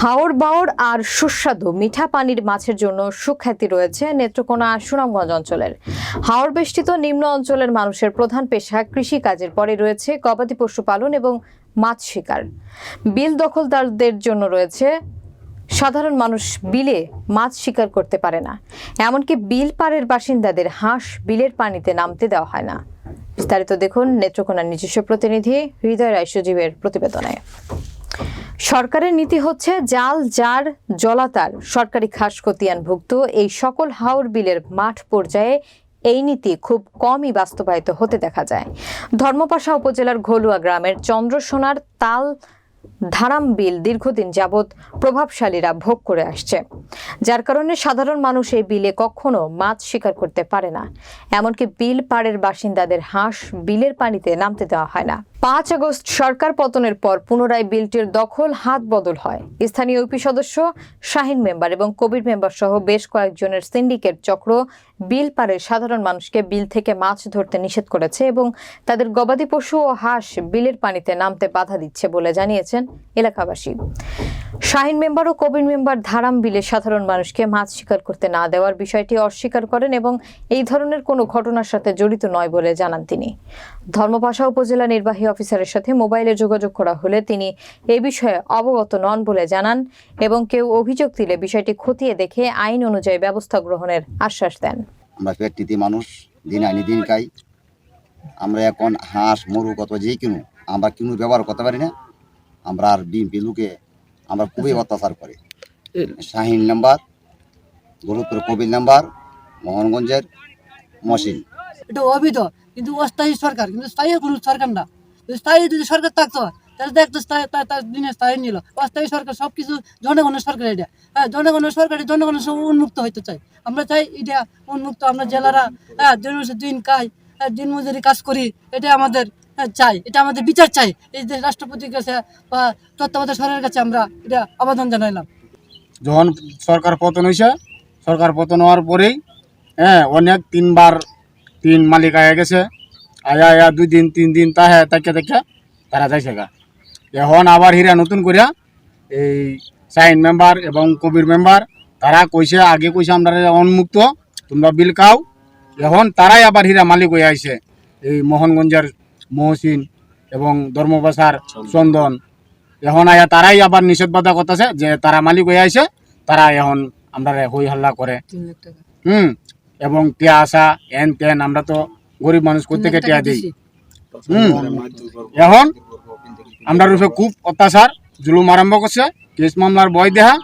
হাওড় বাওড় আর সুস্বাদু মিঠা পানির মাছের জন্য সুখ্যাতি রয়েছে নেত্রকোনা সুনামগঞ্জ অঞ্চলের। হাওড় বেষ্টিত নিম্ন অঞ্চলের মানুষের প্রধান পেশা কৃষিকাজের পরে রয়েছে গবাদি পশু পালন এবং মাছ শিকার। বিল দখলদারদের জন্য রয়েছে, সাধারণ মানুষ বিলে মাছ শিকার করতে পারে না। এমনকি বিল পাড়ের বাসিন্দাদের হাঁস বিলের পানিতে নামতে দেওয়া হয় না। বিস্তারিত দেখুন নেত্রকোনার নিজস্ব প্রতিনিধি হৃদয় রায় সজীবের প্রতিবেদনে। সরকারের নীতি হচ্ছে জাল, জার, জলাতার। সরকারি খাস খতিয়ানভুক্ত এই সকল হাওর বিলের মাঠ পর্যায়ে এই নীতি খুব কমই বাস্তবায়িত হতে দেখা যায়। ধর্মপাশা উপজেলার ঘলুয়া গ্রামের চন্দ্রসোনার তাল ধারাম বিল দীর্ঘদিন যাবৎ প্রভাবশালীরা ভোগ করে আসছে। যার কারণে সাধারণ মানুষ এই বিলে কখনো মাছ শিকার করতে পারে না। এমনকি বিল পাড়ের বাসিন্দাদের হাঁস বিলের পানিতে নামতে দেওয়া হয় না। পাঁচ আগস্ট সরকার পতনের পর পুনরায় বিলটির দখল, হাত বদল হয়। স্থানীয় ইউপি সদস্য শাহিন মেম্বার এবং কোভিড মেম্বার সহ বেশ কয়েকজনের সিন্ডিকেট চক্র বিল পারে সাধারণ মানুষকে বিল থেকে মাছ ধরতে নিষেধ করেছে এবং তাদের গবাদি পশু ও হাঁস বিলের পানিতে নামতে বাধা দিচ্ছে বলে জানিয়েছেন এলাকাবাসী। শাহিন মেম্বার ও কবির মেম্বার ধারাম বিলে সাধারণ মানুষকে মাছ শিকার করতে না দেওয়ার বিষয়টি অস্বীকার করেন এবং এই ধরনের কোনো ঘটনার সাথে জড়িত নয় বলে জানান তিনি। ধর্মপাশা উপজেলা নির্বাহী অফিসারের সাথে মোবাইলে যোগাযোগ করা হলে তিনি এ বিষয়ে অবগত নন বলে জানান এবং কেউ অভিযোগ দিলে বিষয়টি খতিয়ে দেখে আইন অনুযায়ী ব্যবস্থা গ্রহণের আশ্বাস দেন। আমরা পেটটিতে মানুষ, দিন দিন খাই। আমরা এখন হাঁস মরু কত কিনু আমরা কিনু ব্যবহার করতে পারি না। আমরা আর বিএমপি লোকে আমরা খুবই অত্যাচার করে। শাহিন নাম্বার গরুপুর কবির নাম্বার মোহনগঞ্জের মসিন এটা অবৈধ কিন্তু অস্থায়ী সরকার কিন্তু স্থায়ী কোনো সরকার না। স্থায়ী যদি সরকার থাকতো তাহলে দেখতো তার দিনে স্থায়ী নিল। অস্থায়ী সরকার সব কিছু জনগণের সরকার এটা। হ্যাঁ জনগণের সরকার জনগণের সব উন্মুক্ত হইতে চাই আমরা চাই এটা উন্মুক্ত আমরা জেলারা হ্যাঁ দিন দিন খাই হ্যাঁ, দিন মজুরি কাজ করি এটা আমাদের চাই, এটা আমাদের বিচার চাই। এই যে রাষ্ট্রপতির কাছে বা তত্ত্বাবধায়ক সরকারের কাছে আমরা এটা আবেদন জানাইলাম। যখন সরকার পতন হয়েছে সরকার পতন হওয়ার পরেই হ্যাঁ অনেক তিনবার তিন মালিক আয়া গেছে। আয়া আয়া, দুই দিন, তিন দিন তাহে তাকে তাকে তারা যাইছে গা। এখন আবার হিরা নতুন করিয়া এই সাইন মেম্বার এবং কবির মেম্বার, তারা কইছে, আগে কইছে আমরা উন্মুক্ত তোমরা বিল খাও। এখন তারাই আবার হীরা মালিক হয়ে আইছে। এই মোহনগঞ্জের মহসিন এবং ধর্মবাসার চন্দন। এখন আয়া তারাই আবার নিষেধবাধা করতেছে যে তারা মালিক হয়ে আইছে তারা এখন আমরা হই হাল্লা করে। হুম এবং টিয়া আসা এন তেন আমরা তো গরিব মানুষ করতে টিয়া দিই? দিছি। হুম এখন আমরা রূপে খুব অত্যাচার জুলুম আরম্ভ করছে কেস মামলার বয় দেহা